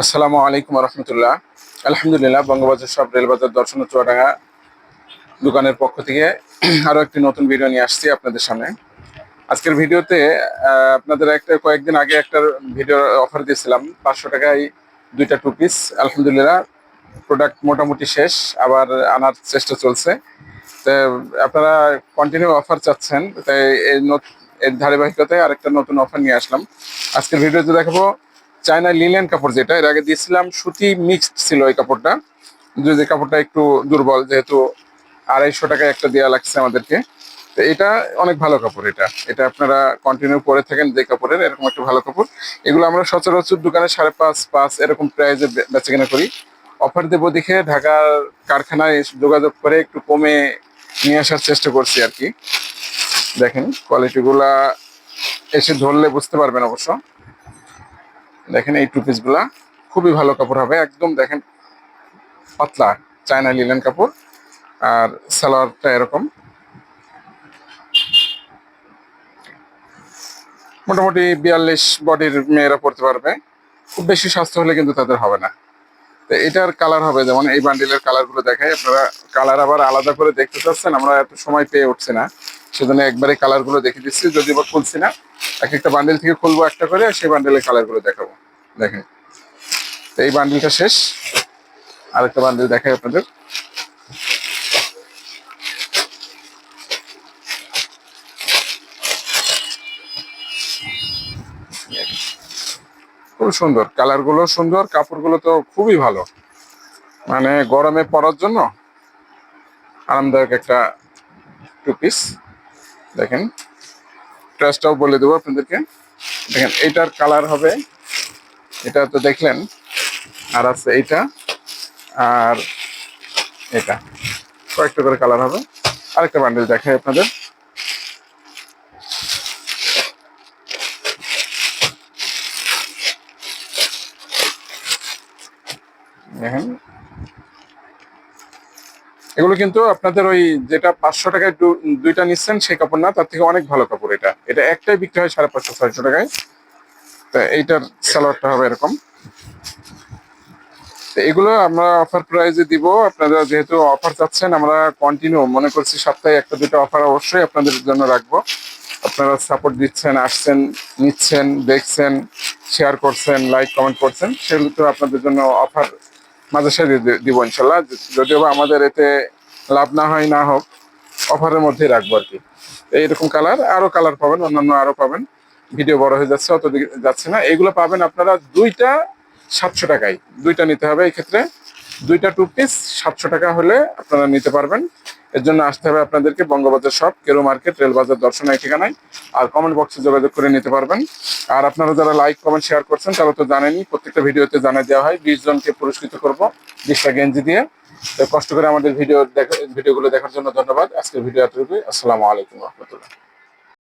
আসসালামু আলাইকুম রহমতুল্লাহ। আলহামদুলিল্লাহ বঙ্গবাজার সব রেলবাজার দর্শন চুয়াডাঙ্গা দোকানের পক্ষ থেকে আরও একটি নতুন ভিডিও নিয়ে আসছি আপনাদের সামনে। আজকের ভিডিওতে আপনাদের একটা, কয়েকদিন আগে একটা ভিডিও অফার দিয়েছিলাম, পাঁচশো টাকায় দুইটা টু পিস আলহামদুলিল্লাহ প্রোডাক্ট মোটামুটি শেষ, আবার আনার চেষ্টা চলছে। তো, আপনারা কন্টিনিউ অফার চাচ্ছেন, তাই এর ধারাবাহিকতায় আরেকটা নতুন অফার নিয়ে আসলাম। আজকের ভিডিওতে দেখাবো চায়না লিলেন কাপড় যেটা, এর আগে দিয়েছিলাম, সুতি মিক্সড ছিল এই কাপড়টা। যে কাপড়টা একটু দুর্বল, যেহেতু আড়াইশো টাকায় একটা দেওয়া লাগছে আমাদেরকে। তো এটা অনেক ভালো কাপড় এটা। এটা আপনারা কন্টিনিউ করে থাকেন যে কাপড়ের, এরকম একটা ভালো কাপড়। এগুলো আমরা সচরাচর দোকানে সাড়ে পাঁচ পাঁচ, এরকম প্রাইজে বেচা কেনা করি। অফার দেবো দেখে ঢাকার কারখানায় যোগাযোগ করে একটু কমে নিয়ে আসার চেষ্টা করছি আর কি। দেখেন কোয়ালিটিগুলা এসে ধরলে বুঝতে পারবেন অবশ্য। দেখেন এই টু পিসগুলা খুবই ভালো কাপড় হবে। একদম দেখেন পাতলা চায়না লিলেন কাপড় আর সালোয়ারটা এরকম। মোটামুটি বিয়াল্লিশ বডির মেয়েরা পড়তে পারবে। খুব বেশি স্বাস্থ্য হলে কিন্তু তাদের হবে না। তো এটার কালার হবে, যেমন এই বান্ডিলের কালারগুলো দেখাই। আপনারা কালার আবার আলাদা করে দেখতে চাচ্ছেন, আমরা এত সময় পেয়ে উঠছি না। সেজন্য একবারে কালারগুলো দেখে দিচ্ছি। যদি বা খুলছি না, এক একটা বান্ডিল থেকে খুলবো একটা করে, সেই বান্ডিলের কালারগুলো দেখাবো। দেখেন। এই বান্ডিলটা শেষ। আরেকটা বান্ডিল দেখাই আপনাদের। খুব সুন্দর। কালারগুলো সুন্দর, কাপড়গুলো তো খুবই ভালো। মানে গরমে পরার জন্য আরামদায়ক একটা টু পিস দেখেন। প্রাইসটাও বলে দেবো আপনাদেরকে। দেখেন এইটার কালার হবে এটা তো দেখলেন। আর আছে এইটা, আর এটা। কয়েকটা করে কালার হবে। আরেকটা বান্ডেল দেখাই আপনাদের। এগুলো কিন্তু আপনাদের ওই যেটা পাঁচশো টাকায় দুইটা নিচ্ছেন, সেই কাপড় না, তার থেকে অনেক ভালো কাপড় এটা। এটা একটাই বিক্রি হয় সাড়ে পাঁচশো, ছয়শো টাকায়। তো এইটার সালোয়ারটা হবে এরকম। এগুলো আমরা অফার প্রাইজে দিব। আপনারা যেহেতু অফার চাচ্ছেন, আমরা কন্টিনিউ মনে করছি সপ্তাহে একটা, দুটো অফার অবশ্যই আপনাদের জন্য রাখব। আপনারা সাপোর্ট দিচ্ছেন, আসছেন, নিচ্ছেন, দেখছেন শেয়ার করছেন লাইক কমেন্ট করছেন, সেগুলো তো আপনাদের জন্য অফার মাঝে সাথে দিব ইনশাল্লাহ। যদিও বা আমাদের এতে লাভ না হয়, না হোক অফারের মধ্যেই রাখব আর কি। এইরকম কালার আরও কালার পাবেন, অন্যান্য আরও পাবেন। ভিডিও বড় হয়ে যাচ্ছে, অত যাচ্ছে না। এগুলো পাবেন আপনারা দুইটা সাতশো টাকায়। দুইটা নিতে হবে এই ক্ষেত্রে দুইটা টু পিস সাতশো টাকা হলে আপনারা নিতে পারবেন। এর জন্য আসতে হবে আপনাদেরকে বঙ্গবাজার শপ কেরো মার্কেট রেলবাজার দর্শনের ঠিকানায়। আর কমেন্ট বক্সে যোগাযোগ করে নিতে পারবেন। আর আপনারা যারা লাইক কমেন্ট শেয়ার করছেন, তারা তো জানেনই, প্রত্যেকটা ভিডিওতে জানিয়ে দেওয়া হয়, বিশ জনকে পুরস্কৃত করব বিশটা গেঞ্জি দিয়ে। তো কষ্ট করে আমাদের ভিডিও দেখা ভিডিওগুলো দেখার জন্য ধন্যবাদ। আজকের ভিডিও এতটুকুই। আসসালামু আলাইকুম রহমতুল্লাহ।